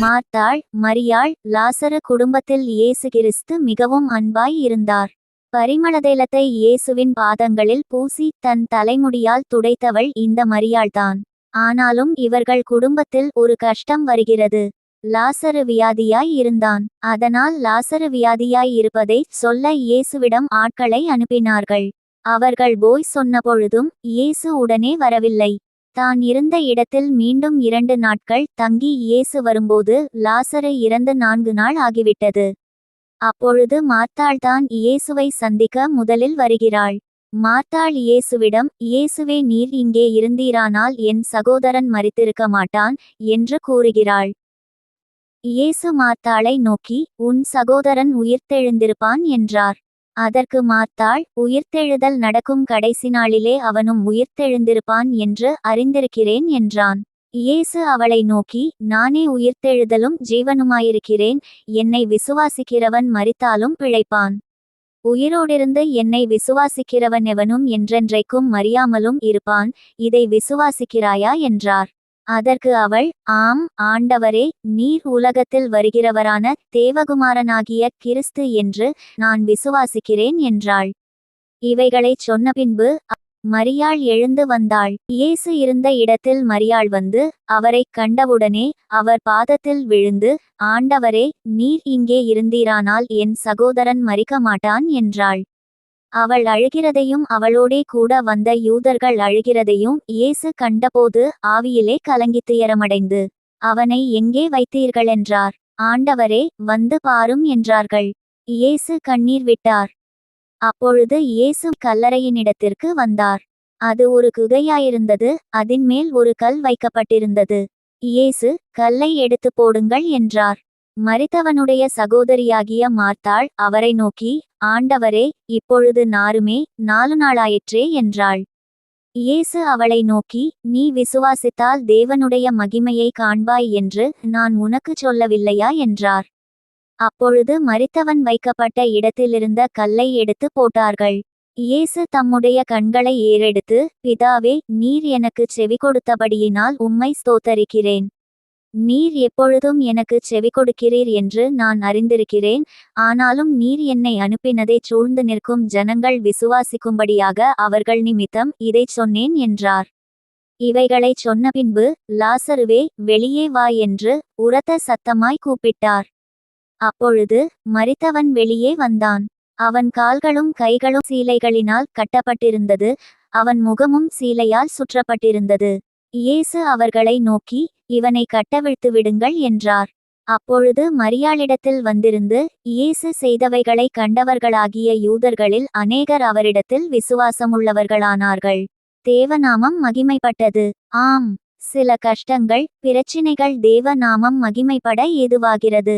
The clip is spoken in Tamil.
மார்த்தாள் மரியாள் லாசரு குடும்பத்தில் இயேசு கிறிஸ்து மிகவும் அன்பாய் இருந்தார். பரிமளதைலத்தை இயேசுவின் பாதங்களில் பூசி தன் தலைமுடியால் துடைத்தவள் இந்த மரியாள்தான். ஆனாலும் இவர்கள் குடும்பத்தில் ஒரு கஷ்டம் வருகிறது. லாசரு வியாதியாய் இருந்தான். அதனால் லாசரு வியாதியாய் இருப்பதை சொல்ல இயேசுவிடம் ஆட்களை அனுப்பினார்கள். அவர்கள் போய் சொன்னபொழுதும் இயேசு உடனே வரவில்லை. தான் இருந்த இடத்தில் மீண்டும் இரண்டு நாட்கள் தங்கி இயேசு வரும்போது லாசரை இறந்து நான்கு நாள் ஆகிவிட்டது. அப்பொழுது மார்த்தாள்தான் இயேசுவை சந்திக்க முதலில் வருகிறாள். மார்த்தாள் இயேசுவிடம் இயேசுவே நீர் இங்கே இருந்தீரானால் என் சகோதரன் மறித்திருக்க மாட்டான் என்று கூறுகிறாள். இயேசு மார்த்தாளை நோக்கி உன் சகோதரன் உயிர்த்தெழுந்திருப்பான் என்றார். அதற்கு மாத்தாள் உயிர்த்தெழுதல் நடக்கும் கடைசி நாளிலே அவனும் உயிர்த்தெழுந்திருப்பான் என்று அறிந்திருக்கிறேன் என்றான். இயேசு அவளை நோக்கி நானே உயிர்த்தெழுதலும் ஜீவனுமாயிருக்கிறேன் என்னை விசுவாசிக்கிறவன் மறித்தாலும் பிழைப்பான். உயிரோடிருந்து என்னை விசுவாசிக்கிறவன் எவனும் என்றென்றைக்கும் மறியாமலும் இருப்பான் இதை விசுவாசிக்கிறாயா? என்றார். அதற்கு அவள் ஆம் ஆண்டவரே நீர் உலகத்தில் வருகிறவரான தேவகுமாரனாகிய கிறிஸ்து என்று நான் விசுவாசிக்கிறேன் என்றாள். இவைகளைச் சொன்னபின்பு பின்பு மரியாள் எழுந்து வந்தாள். இயேசு இருந்த இடத்தில் மரியாள் வந்து அவரைக் கண்டவுடனே அவர் பாதத்தில் விழுந்து ஆண்டவரே நீர் இங்கே இருந்தீரானால் என் சகோதரன் மறிக்க மாட்டான் என்றாள். அவள் அழுகிறதையும் அவளோடே கூட வந்த யூதர்கள் அழுகிறதையும் இயேசு கண்டபோது ஆவியிலே கலங்கி துயரமடைந்து அவனை எங்கே வைத்தீர்கள் என்றார் ஆண்டவரே வந்து பாரும் என்றார்கள். இயேசு கண்ணீர் விட்டார். அப்பொழுது இயேசு கல்லறையினிடத்திற்கு வந்தார். அது ஒரு குகையாயிருந்தது அதின்மேல் ஒரு கல் வைக்கப்பட்டிருந்தது. இயேசு கல்லை எடுத்து போடுங்கள் என்றார். மரித்தவனுடைய சகோதரியாகிய மார்த்தாள் அவரை நோக்கி ஆண்டவரே இப்பொழுது நாருமே நாலு நாளாயிற்றே என்றாள். இயேசு அவளை நோக்கி நீ விசுவாசித்தால் தேவனுடைய மகிமையை காண்பாய் என்று நான் உனக்குச் சொல்லவில்லையா? என்றார். அப்பொழுது மரித்தவன் வைக்கப்பட்ட இடத்திலிருந்த கல்லை எடுத்து போட்டார்கள். இயேசு தம்முடைய கண்களை ஏறெடுத்து பிதாவே நீர் எனக்குச் செவி கொடுத்தபடியினால் உம்மை ஸ்தோத்தரிக்கிறேன். நீர் எப்பொழுதும் எனக்கு செவி கொடுக்கிறீர் என்று நான் அறிந்திருக்கிறேன். ஆனாலும் நீர் என்னை அனுப்பினதை சூழ்ந்து நிற்கும் ஜனங்கள் விசுவாசிக்கும்படியாக அவர்கள் நிமித்தம் இதைச் சொன்னேன் என்றார். இவைகளைச் சொன்ன பின்பு லாசருவே வெளியே வா என்று உரத்த சத்தமாய் கூப்பிட்டார். அப்பொழுது மரித்தவன் வெளியே வந்தான். அவன் கால்களும் கைகளும் சீலைகளினால் கட்டப்பட்டிருந்தது. அவன் முகமும் சீலையால் சுற்றப்பட்டிருந்தது. இயேசு அவர்களை நோக்கி இவனை கட்டவிழ்த்து விடுங்கள் என்றார். அப்பொழுது மரியாளிடத்தில் வந்திருந்து இயேசு செய்தவைகளை கண்டவர்களாகிய யூதர்களில் அநேகர் அவரிடத்தில் விசுவாசமுள்ளவர்களானார்கள். தேவநாமம் மகிமைப்பட்டது. ஆம். சில கஷ்டங்கள் பிரச்சினைகள் தேவநாமம் மகிமைப்பட ஏதுவாகிறது.